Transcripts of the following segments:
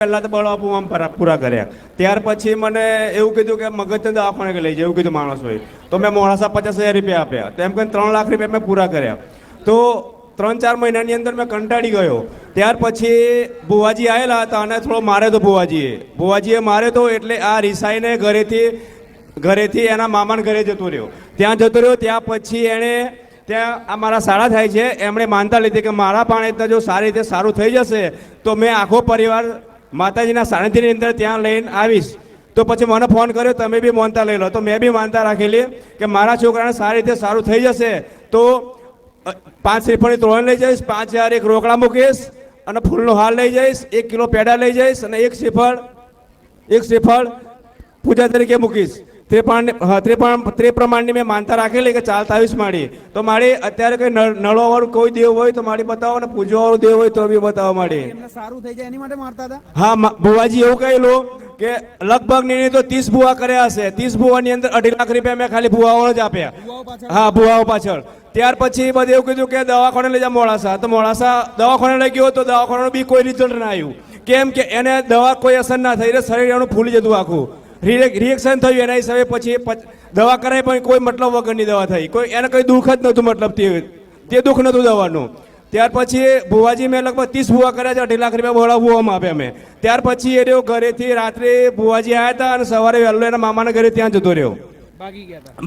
પહેલા તો બળવા આમ પૂરા કર્યા. ત્યાર પછી મને એવું કીધું કે મગજને દવાખાને લઈ જાય એવું કીધું હોય. તો મેં મોડાસા પચાસ હજાર રૂપિયા આપ્યા. તેમ કરીને ત્રણ લાખ રૂપિયા મેં પૂરા કર્યા. તો ત્રણ ચાર મહિનાની અંદર મેં કંટાળી ગયો. ત્યાર પછી ભુવાજી આવેલા હતા અને થોડો મારે તો ભુવાજીએ. ભુવાજીએ મારે તો એટલે આ રિસાઈને ઘરેથી ઘરેથી એના મામાના ઘરે જતો રહ્યો. ત્યાં જતો રહ્યો, ત્યાં પછી એણે ત્યાં આ મારા શાળા થાય છે, એમણે માનતા લીધી કે મારા પાણી જો સારી રીતે સારું થઈ જશે, તો મેં આખો પરિવાર માતાજીના સાનિધ્યની અંદર ત્યાં લઈને આવીશ. તો પછી મને ફોન કર્યો, તમે બી માનતા લઈ લો. તો મેં બી માનતા રાખેલી કે મારા છોકરાને સારી રીતે સારું થઈ જશે. તો પાંચ શ્રીફળની તોરણ લઈ જઈશ, પાંચ હજાર એક રોકડા મૂકીશ અને ફૂલનો હાર લઈ જઈશ, એક કિલો પેડા લઈ જઈશ અને એક શ્રીફળ એક શ્રીફળ પૂજા તરીકે મૂકીશ. તે પણ ત્રિપ્રમાણ ત્રિપ્રમાણની મેં માનતા રાખેલી કે ચાલતા આવીશ માડી તો મારી અત્યારે કોઈ નળ- નળવાવાળું કોઈ દેવ હોય તો મારી બતાવો ને પૂજવાવાળું દેવ હોય તો બી બતાવો માડી સારું થઈ જાય એની માટે મારતા હતા? હા ભુવાજી એવું કહેલું કે લગભગની તો ત્રીસ ભુવા કર્યા હશે. ત્રીસ ભુવાની અંદર અઢી લાખ રૂપિયા મેં ખાલી ભુવાઓ જ આપ્યા. હા ભુવાઓ પાછળ. ત્યાર પછી બધે એવું કીધું કે દવાખાને લઈ જા મોડાસા. તો મોડાસા દવાખાને લઈ ગયો તો દવાખાનાનું બી કોઈ રિઝલ્ટ ના આવ્યું. કેમ કે એને દવા કોઈ અસર ના થઈ એટલે શરીર એનું ફૂલી જતું આખું. રિએક્શન થયું એના હિસાબે પછી દવા કરાય પણ કોઈ મતલબ વગરની દવા થઈ. કોઈ એને કોઈ દુઃખ જ નહોતું મતલબ તે તે દુઃખ નહોતું દવાનું. ત્યાર પછી ભુવાજી મેં લગભગ ત્રીસ ભુવા કર્યા છે અઢી લાખ રૂપિયા ભોળા ભુવામાં આપ્યા મેં. ત્યાર પછી એ રહ્યો ઘરેથી રાત્રે ભુવાજી આવ્યા હતા અને સવારે વહેલો એના મામાના ઘરે ત્યાં જતો રહ્યો.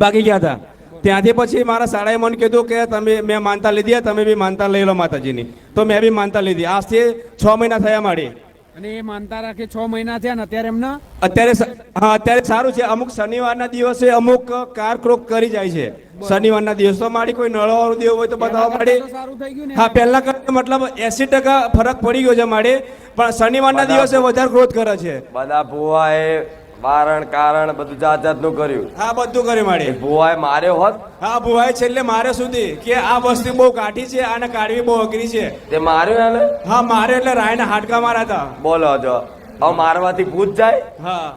બાકી ગયા હતા. ત્યાંથી પછી મારા શાળાએ મને કીધું કે તમે મેં માનતા લીધી તમે બી માનતા લઈ લો માતાજીની. તો મેં બી માનતા લીધી. આજથી છ મહિના થયા મારી. અને એ માનતા રાખે છ મહિના થયા ને અત્યારે એમના અત્યારે હા અત્યારે સારું છે. અમુક શનિવારના દિવસે અમુક કાર ક્રોક કરી જાય છે. શનિવારના દિવસો તો મારી કોઈ નળવાળું દેવ હોય તો બતાવવા માટે હા પહેલા કરતા મતલબ એસી ટકા ફરક પડી ગયો છે મારે. પણ શનિવારના દિવસે વધારે ગ્રોથ કરે છે. બધા ભુવાએ વારણ કારણ બધું જાત જાતનું કર્યું. હા બધું કર્યું મારે. ભુવાએ માર્યો હોત. હા ભુવાએ છેલ્લે મારે સુધી કે આ વસ્તુ બહુ કાઠી છે અને કાઢવી બહુ અઘરી છે. તે માર્યો એને? હા મારે એટલે રાયના હાડકા મારા હતા. બોલો જો હવે મારવાથી ભૂત જાય? હા.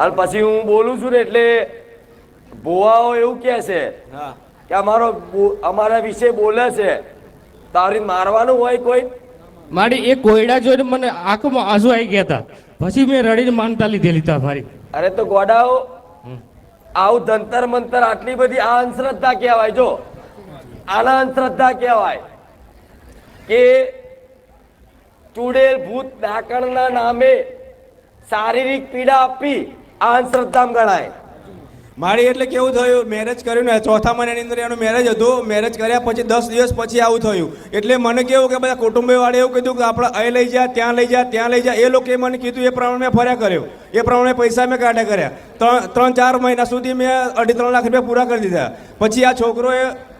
અને પછી હું બોલું છું ને એટલે ભુવાઓ એવું કહે છે હા. કે અમારો બો- અમારા વિશે બોલે છે. તારી મારવાનું હોય કોઈ? મારી એ કોયડા જોઈને મને આંખમાં આંસુ આવી ગયા હતા. પછી મેં રડીને માનતા લીધેલી હતા મારી. અરે તો ગોડાઓ આવું જંતર મંતર આટલી બધી આ અંધશ્રદ્ધા કહેવાય જો. આના અંધશ્રદ્ધા કહેવાય કે ચૂડેલ ભૂત ડાકણના નામે શારીરિક પીડા આપી આ અંધશ્રદ્ધામાં ગણાય. મારી એટલે કેવું થયું? મેરેજ કર્યું ને, ચોથા મહિનાની અંદર એનું મેરેજ હતું. મેરેજ કર્યા પછી દસ દિવસ પછી આવું થયું. એટલે મને કેવું કે બધા કુટુંબવાળે એવું કીધું કે આપણે અહીં લઈ જા, ત્યાં લઈ જા, ત્યાં લઈ જા. એ લોકોએ મને કીધું, એ પ્રમાણે મેં ફર્યા કર્યો. એ પ્રમાણે પૈસા મેં કાઢ્યા કર્યા. ત્રણ ત્રણ, ચાર મહિના સુધી મેં અઢી, ત્રણ લાખ રૂપિયા પૂરા કરી દીધા. પછી આ છોકરો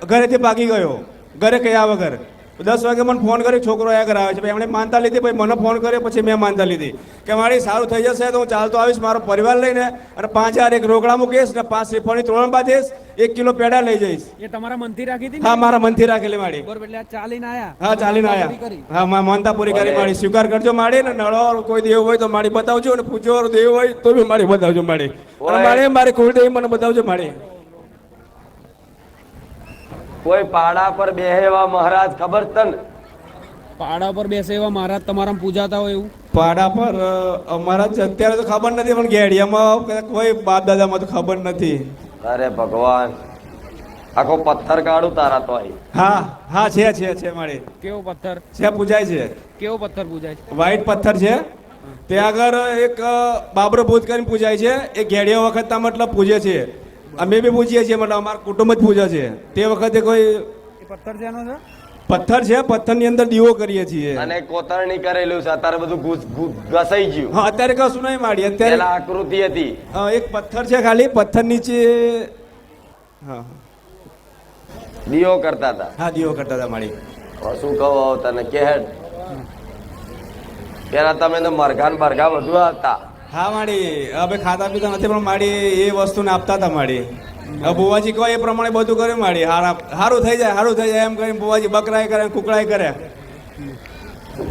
ઘરેથી ભાગી ગયો. ઘરે કયા વગર. દસ વાગે મને ફોન કર્યો છોકરો આયા કરાવે છે. ભાઈ એમણે માનતા લીધી પછી મને ફોન કર્યો પછી મેં માનતા લીધી. કે મારી સારું થઈ જશે તો હું ચાલતો આવીશ મારો પરિવાર લઈને અને પાંચ હજાર એક રોકડા મૂકીશ ને પાંચ શ્રીફળની તોરણ બાંધીશ એક કિલો પેડા લઈ જઈશ. એ તમારા મનથી રાખી હતી હા મારા મનથી રાખેલી માડી. બરોબર એટલે ચાલીને આયા? હા ચાલીને આયા. હા મા- માનતા પૂરી કરી માડી સ્વીકાર કરજો માડી ને નળો કોઈ દેવ હોય તો માડી બતાવજો અને પૂછવાળું દેવ હોય તો બી માડી બતાવજો માડી. અને. માડી મારી કુળદેવી મને બતાવજો માડી. કોઈ પાડા પર બેહેવા મહારાજ ખબર તન? પાડા પર બેસે એવા મહારાજ તમારા પૂજાતા હોય એવું? પાડા પર અમારા જ અત્યારે તો ખબર નથી પણ ઘેડિયામાં કોઈ બાપ દાદામાં તો ખબર નથી. અરે ભગવાન આખો પથ્થર કાઢું તારા તો હા હા છે છે છે મારી. કેવો પથ્થર? છે પૂજાય છે. કેવો પથ્થર પૂજાય છે? વ્હાઈટ પથ્થર છે. ત્યાં આગળ એક બાબરો ભૂત કરીને પૂજાય છે. એ ઘેડિયા વખતના મતલબ પૂજે છે. અમે બી પૂજીએ છીએ મતલબ અમારા કુટુંબ જ પૂજે છે. તે વખતે કોઈ પથ્થર છે એનો છે? પથ્થર છે પથ્થરની અંદર દીવો કરીએ છીએ. અને કોતરણી કરેલું છે અત્યારે બધું ઘૂસ- ઘસાઈ ગયું. હા અત્યારે કશું નહીં માડી અત્યારે આકૃતિ હતી. હા, એક પથ્થર છે ખાલી પથ્થર નીચે હા. દીવો કરતા હતા. હા દીવો કરતા હતા માડી શું કહો તને કે પેલા તમે તો મરઘા ને બરઘા બધું હતા હા, માડી. હવે ખાતા પીતા નથી, પણ માડી એ વસ્તુને આપતા હતા માડી. બુવાજી કહો એ પ્રમાણે બધું કર્યું માડી. હારા સારું થઈ જાય સારું થઈ જાય એમ કરીને બુવાજી બકરાય કરે કુકડાય કરે. શું